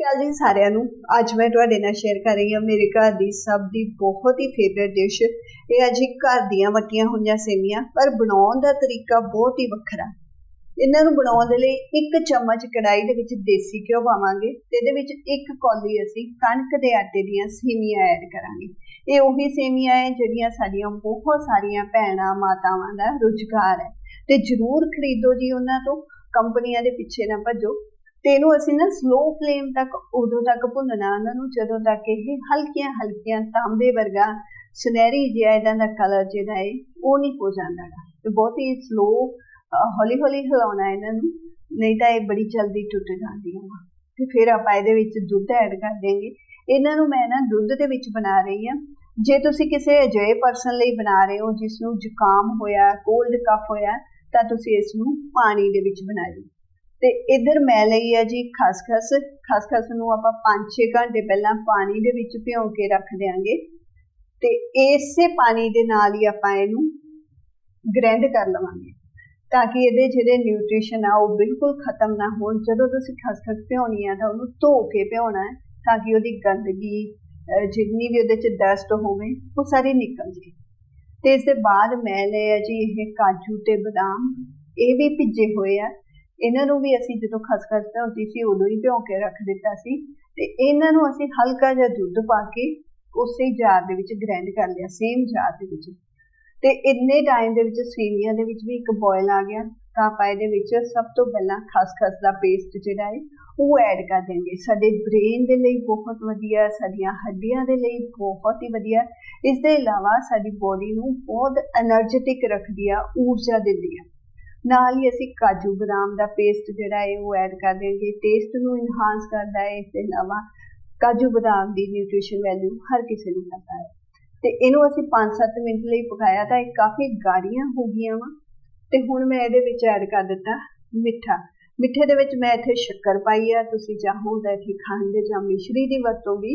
ਗੱਲ ਜੀ ਸਾਰਿਆਂ ਨੂੰ। ਅੱਜ ਮੈਂ ਤੁਹਾਡੇ ਨਾਲ ਸ਼ੇਅਰ ਕਰ ਰਹੀ ਹਾਂ ਮੇਰੇ ਘਰ ਦੀ ਸਭ ਦੀ ਬਹੁਤ ਹੀ ਫੇਵਰਿਟ ਡਿਸ਼ ਇਹ ਅਜੀ ਘਰ ਦੀਆਂ ਵੱਟੀਆਂ ਹੋਈਆਂ ਸੇਵੀਆਂ ਪਰ ਬਣਾਉਣ ਦਾ ਤਰੀਕਾ ਬਹੁਤ ਹੀ ਵੱਖਰਾ। ਇਹਨਾਂ ਨੂੰ ਬਣਾਉਣ ਦੇ ਲਈ ਇੱਕ ਚਮਚ ਕੜਾਈ ਦੇ ਵਿੱਚ ਦੇਸੀ ਘਿਓ ਪਾਵਾਂਗੇ ਤੇ ਇਹਦੇ ਵਿੱਚ ਇੱਕ ਕੌਲੀ ਅਸੀਂ ਕਣਕ ਦੇ ਆਟੇ ਦੀਆਂ ਸੇਵੀਆਂ ਐਡ ਕਰਾਂਗੇ। ਇਹ ਉਹੀ ਸੇਵੀਆਂ ਹੈ ਜਿਹੜੀਆਂ ਸਾਡੀਆਂ ਬਹੁਤ ਸਾਰੀਆਂ ਭੈਣਾਂ ਮਾਤਾਵਾਂ ਦਾ ਰੁਜ਼ਗਾਰ ਹੈ ਤੇ ਜਰੂਰ ਖਰੀਦੋ ਜੀ ਉਹਨਾਂ ਤੋਂ। ਕੰਪਨੀਆਂ ਦੇ ਪਿੱਛੇ ਨਾ ਭੱਜੋ। ਤੇ ਇਹਨੂੰ ਅਸੀਂ ਨਾ ਸਲੋ ਫਲੇਮ ਤੱਕ, ਉਦੋਂ ਤੱਕ ਭੁੰਨਣਾ, ਉਹਨਾਂ ਨੂੰ ਜਦੋਂ ਤੱਕ ਇਹ ਹਲਕੀਆਂ ਹਲਕੀਆਂ ਤਾਂਬੇ ਵਰਗਾ ਸੁਨਹਿਰੀ ਜਿਹਾ ਇਹਦਾ ਦਾ ਕਲਰ ਜਿਹੜਾ ਹੈ ਉਹ ਨਹੀਂ ਹੋ ਜਾਂਦਾ ਤੇ ਬਹੁਤ ਹੀ ਸਲੋ ਹੌਲੀ ਹੌਲੀ ਹਿਲਾਉਣਾ ਇਹਨਾਂ ਨੂੰ, ਨਹੀਂ ਤਾਂ ਇਹ ਬੜੀ ਜਲਦੀ ਟੁੱਟ ਜਾਂਦੀਆਂ ਤੇ ਫਿਰ ਆਪਾਂ ਇਹਦੇ ਵਿੱਚ ਦੁੱਧ ਐਡ ਕਰ ਦੇਂਗੇ ਇਹਨਾਂ ਨੂੰ ਮੈਂ ਨਾ ਦੁੱਧ ਦੇ ਵਿੱਚ ਬਣਾ ਰਹੀ ਹਾਂ। ਜੇ ਤੁਸੀਂ ਕਿਸੇ ਅਜਿਹੇ ਪਰਸਨ ਲਈ ਬਣਾ ਰਹੇ ਹੋ, ਜਿਸ ਨੂੰ ਜ਼ੁਕਾਮ ਹੋਇਆ ਕੋਲਡ ਕਫ ਹੋਇਆ, ਤਾਂ ਤੁਸੀਂ ਇਸ ਨੂੰ ਪਾਣੀ ਦੇ ਵਿੱਚ ਬਣਾਇਓ ਤੇ ਇਧਰ ਮੈਂ ਲਈ ਹੈ ਜੀ ਖਸਖਸ ਖਸਖਸ ਨੂੰ ਆਪਾਂ 5-6 ਘੰਟੇ ਪਹਿਲਾਂ ਪਾਣੀ ਦੇ ਵਿੱਚ ਭਿਓ ਕੇ ਰੱਖ ਦੇਾਂਗੇ ਤੇ ਇਸੇ ਪਾਣੀ ਦੇ ਨਾਲ ਹੀ ਆਪਾਂ ਇਹਨੂੰ ਗ੍ਰੈਂਡ ਕਰ ਲਵਾਂਗੇ। ਤਾਂ ਕਿ ਇਹਦੇ ਜਿਹੜੇ ਨਿਊਟ੍ਰੀਸ਼ਨ ਆ ਉਹ ਬਿਲਕੁਲ ਖਤਮ ਨਾ ਹੋਣ। ਜਦੋਂ ਤੁਸੀਂ ਖਸਖਸ ਭਿਉਣੀ ਆ ਤਾਂ ਉਹਨੂੰ ਧੋ ਕੇ ਭਿਉਣਾ ਹੈ ਤਾਂ ਕਿ ਉਹਦੀ ਗੰਦਗੀ ਜਿੰਨੀ ਵੀ ਉਹਦੇ ਚ ਡਸਟ ਹੋਵੇ, ਉਹ ਸਾਰੀ ਨਿਕਲ ਜੇ ਤੇ ਇਸ ਦੇ ਬਾਅਦ ਮੈਂ ਲਿਆ ਜੀ ਇਹ ਕਾਜੂ ਤੇ ਬਦਾਮ। ਇਹ ਵੀ ਭਿੱਜੇ ਹੋਏ ਆ। ਇਹਨਾਂ ਨੂੰ ਵੀ ਅਸੀਂ ਜਦੋਂ ਖਸਖਸ ਭਿਉਂਦੀ ਸੀ, ਉਦੋਂ ਹੀ ਭਿਉਂ ਕੇ ਰੱਖ ਦਿੱਤਾ ਸੀ ਤੇ ਇਹਨਾਂ ਨੂੰ ਅਸੀਂ ਹਲਕਾ ਜਿਹਾ ਦੁੱਧ ਪਾ ਕੇ ਉਸੇ ਜਾਰ ਦੇ ਵਿੱਚ ਗ੍ਰਾਈਂਡ ਕਰ ਲਿਆ ਸੇਮ ਜਾਰ ਦੇ ਵਿੱਚ। ਤੇ ਇੰਨੇ ਟਾਈਮ ਦੇ ਵਿੱਚ ਸੇਮੀਆਂ ਦੇ ਵਿੱਚ ਵੀ ਇੱਕ ਬੋਇਲ ਆ ਗਿਆ, ਤਾਂ ਆਪਾਂ ਇਹਦੇ ਵਿੱਚ ਸਭ ਤੋਂ ਪਹਿਲਾਂ ਖਸਖਸ ਦਾ ਪੇਸਟ ਜਿਹੜਾ ਹੈ, ਉਹ ਐਡ ਕਰ ਦੇਣਗੇ ਸਾਡੇ ਬ੍ਰੇਨ ਦੇ ਲਈ ਬਹੁਤ ਵਧੀਆ, ਸਾਡੀਆਂ ਹੱਡੀਆਂ ਦੇ ਲਈ ਬਹੁਤ ਹੀ ਵਧੀਆ। ਇਸ ਦੇ ਇਲਾਵਾ ਸਾਡੀ ਬੋਡੀ ਨੂੰ ਬਹੁਤ એનર્ਜੈਟਿਕ ਰੱਖਦੀ ਆ, ਊਰਜਾ ਦਿੰਦੀ ਆ। ਨਾਲ ਹੀ ਅਸੀਂ ਕਾਜੂ ਬਦਾਮ ਦਾ ਪੇਸਟ ਜਿਹੜਾ ਹੈ ਉਹ ਐਡ ਕਰ ਦੇਂਗੇ ਟੇਸਟ ਨੂੰ ਇਨਹਾਂਸ ਕਰਦਾ ਹੈ ਇਸ ਦੇ ਇਲਾਵਾ ਕਾਜੂ ਬਦਾਮ ਦੀ ਨਿਊਟ੍ਰੀਸ਼ਨ ਵੈਲਿਊ ਹਰ ਕਿਸੇ ਨੂੰ ਪਤਾ ਹੈ। ਤੇ ਇਹਨੂੰ ਅਸੀਂ 5-7 ਮਿੰਟ ਲਈ ਪਕਾਇਆ ਤਾਂ ਇਹ ਕਾਫੀ ਗਾੜੀਆਂ ਹੋ ਗਈਆਂ ਵਾ। ਤੇ ਹੁਣ ਮੈਂ ਇਹਦੇ ਵਿੱਚ ਐਡ ਕਰ ਦਿੱਤਾ ਮਿੱਠਾ। ਮਿੱਠੇ ਦੇ ਵਿੱਚ ਮੈਂ ਇੱਥੇ ਸ਼ੱਕਰ ਪਾਈ ਆ। ਤੁਸੀਂ ਚਾਹੋ ਤਾਂ ਇੱਥੇ ਖੰਡ ਜਾਂ ਮਿਸ਼ਰੀ ਦੀ ਵਰਤੋਂ ਵੀ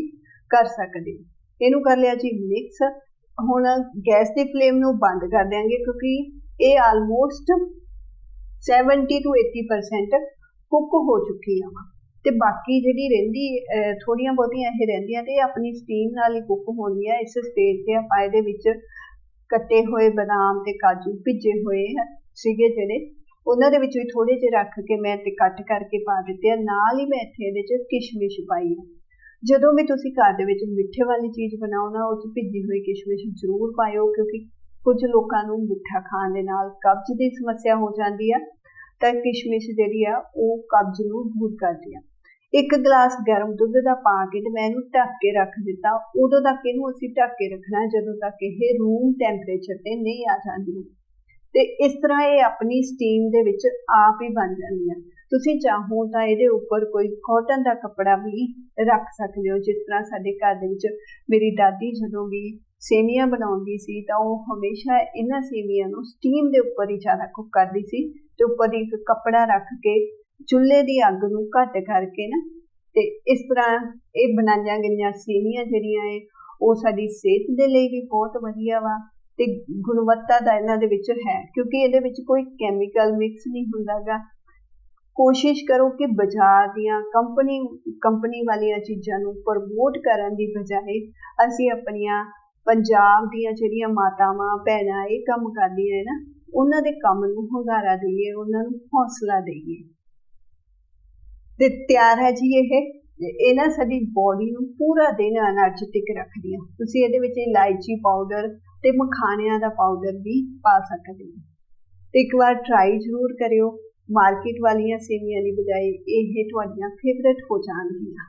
ਕਰ ਸਕਦੇ ਇਹਨੂੰ ਕਰ ਲਿਆ ਜੀ ਮਿਕਸ ਹੁਣ ਗੈਸ ਦੀ ਫਲੇਮ ਨੂੰ ਬੰਦ ਕਰ ਦਿਆਂਗੇ ਕਿਉਂਕਿ ਇਹ ਆਲਮੋਸਟ 70 ਤੋਂ 80% ਕੁੱਕ ਹੋ ਚੁੱਕੀ ਆ ਤੇ ਬਾਕੀ ਜਿਹੜੀ ਰਹਿੰਦੀ ਥੋੜੀਆਂ ਬਹੁਤੀਆਂ ਇਹ ਰਹਿੰਦੀਆਂ ਤੇ ਆਪਣੀ ਸਟੀਮ ਨਾਲ ਹੀ ਕੁੱਕ ਹੋਣੀ ਆ ਇਸ ਸਟੇਜ ਤੇ ਆਪਾਂ ਇਹਦੇ ਵਿੱਚ ਕੱਟੇ ਹੋਏ ਬਦਾਮ ਤੇ ਕਾਜੂ ਭਿੱਜੇ ਹੋਏ ਸੀਗੇ ਜਿਹੜੇ। ਉਹਨਾਂ ਦੇ ਵਿੱਚ ਵੀ ਥੋੜੇ ਜਿਹੇ ਰੱਖ ਕੇ ਮੈਂ ਤੇ ਕੱਟ ਕਰਕੇ ਪਾ ਦਿੱਤੇ ਆ। ਨਾਲ ਹੀ ਮੈਂ ਇੱਥੇ ਇਹਦੇ ਚ ਕਿਸ਼ਮਿਸ਼ ਪਾਈ ਆ। ਜਦੋਂ ਵੀ ਤੁਸੀਂ ਘਰ ਦੇ ਵਿੱਚ ਮਿੱਠੇ ਵਾਲੀ ਚੀਜ਼ ਬਣਾਓ ਨਾ ਉਹ ਚ ਭਿੱਜੀ ਹੋਈ ਕਿਸ਼ਮਿਸ਼ ਜ਼ਰੂਰ ਪਾਇਓ, ਕਿਉਂਕਿ ਕੁਝ ਲੋਕਾਂ ਨੂੰ ਮਿੱਠਾ ਖਾਣ ਦੇ ਨਾਲ ਕਬਜ਼ ਦੀ ਸਮੱਸਿਆ ਹੋ ਜਾਂਦੀ ਆ, ਤਾਂ ਕਿਸ਼ਮਿਸ਼ ਜਿਹੜੀ ਆ, ਉਹ ਕਬਜ਼ ਨੂੰ ਦੂਰ ਕਰਦੀ ਆ। ਇੱਕ ਗਲਾਸ ਗਰਮ ਦੁੱਧ ਦਾ ਪਾ ਕੇ ਤੇ ਮੈਂ ਇਹਨੂੰ ਢੱਕ ਕੇ ਰੱਖ ਦਿੱਤਾ। ਉਦੋਂ ਤੱਕ ਇਹਨੂੰ ਅਸੀਂ ਢੱਕ ਕੇ ਰੱਖਣਾ, ਜਦੋਂ ਤੱਕ ਇਹ ਰੂਮ ਟੈਂਪਰੇਚਰ ਤੇ ਨਹੀਂ ਆ ਜਾਂਦੀ। ਤੇ ਇਸ ਤਰ੍ਹਾਂ ਇਹ ਆਪਣੀ ਸਟੀਮ ਦੇ ਵਿੱਚ ਆਪ ਹੀ ਬਣ ਜਾਂਦੀ ਆ। ਤੁਸੀਂ ਚਾਹੋ ਤਾਂ ਇਹਦੇ ਉੱਪਰ ਕੋਈ ਕਾਟਨ ਦਾ ਕੱਪੜਾ ਵੀ ਰੱਖ ਸਕਦੇ ਹੋ, ਜਿਸ ਤਰ੍ਹਾਂ ਸਾਡੇ ਘਰ ਦੇ ਵਿੱਚ ਮੇਰੀ ਦਾਦੀ ਜਦੋਂ ਵੀ ਸੇਵੀਆਂ ਬਣਾਉਂਦੀ ਸੀ ਤਾਂ ਉਹ ਹਮੇਸ਼ਾ ਇਹਨਾਂ ਸੇਵੀਆਂ ਨੂੰ ਸਟੀਮ ਦੇ ਉੱਪਰ ਹੀ ਜ਼ਿਆਦਾ ਕੁੱਕ ਕਰਦੀ ਸੀ ਤੇ ਉੱਪਰ ਇੱਕ ਕੱਪੜਾ ਰੱਖ ਕੇ ਚੁੱਲ੍ਹੇ ਦੀ ਅੱਗ ਨੂੰ ਘੱਟ ਕਰਕੇ ਨਾ ਤੇ ਇਸ ਤਰ੍ਹਾਂ ਇਹ ਬਣਾਈਆਂ ਗਈਆਂ ਸੇਵੀਆਂ ਜਿਹੜੀਆਂ ਏ ਉਹ ਸਾਡੀ ਸਿਹਤ ਦੇ ਲਈ ਵੀ ਬਹੁਤ ਵਧੀਆ ਵਾ ਤੇ ਗੁਣਵੱਤਾ ਦਾ ਇਹਨਾਂ ਦੇ ਵਿੱਚ ਹੈ ਕਿਉਂਕਿ ਇਹਦੇ ਵਿੱਚ ਕੋਈ ਕੈਮੀਕਲ ਮਿਕਸ ਨਹੀਂ ਹੁੰਦਾਗਾ। ਕੋਸ਼ਿਸ਼ ਕਰੋ ਕਿ ਬਾਜ਼ਾਰ ਦੀਆਂ ਕੰਪਨੀ ਕੰਪਨੀ ਵਾਲੀਆਂ ਚੀਜ਼ਾਂ ਨੂੰ ਪ੍ਰਮੋਟ ਕਰਨ ਦੀ ਬਜਾਏ ਅਸੀਂ ਆਪਣੀਆਂ ਪੰਜਾਬ ਦੀਆਂ ਜਿਹੜੀਆਂ ਮਾਤਾਵਾਂ, ਭੈਣਾਂ ਇਹ ਕੰਮ ਕਰਦੀਆਂ ਹੈ ਨਾ, ਉਹਨਾਂ ਦੇ ਕੰਮ ਨੂੰ ਹੁੰਗਾਰਾ ਦਈਏ, ਉਹਨਾਂ ਨੂੰ ਹੌਸਲਾ ਦਈਏ। ਤੇ ਤਿਆਰ ਹੈ ਜੀ ਇਹ ਇਹ ਨਾ ਸਾਡੀ ਬੋਡੀ ਨੂੰ ਪੂਰਾ ਦਿਨ એનર્ਜੈਟਿਕ ਰੱਖਦੀ ਹੈ ਤੁਸੀਂ ਇਹਦੇ ਵਿੱਚ ਇਲਾਇਚੀ ਪਾਊਡਰ ਤੇ ਮਖਾਣਿਆਂ ਦਾ ਪਾਊਡਰ ਵੀ ਪਾ ਸਕਦੇ ਹੋ। ਤੇ ਇੱਕ ਵਾਰ ਟਰਾਈ ਜ਼ਰੂਰ ਕਰਿਓ ਮਾਰਕੀਟ ਵਾਲੀਆਂ ਸੇਵੀਆਂ ਦੀ ਬਜਾਏ ਇਹ ਤੁਹਾਡੀਆਂ ਫੇਵਰੇਟ ਹੋ ਜਾਣਗੀਆਂ।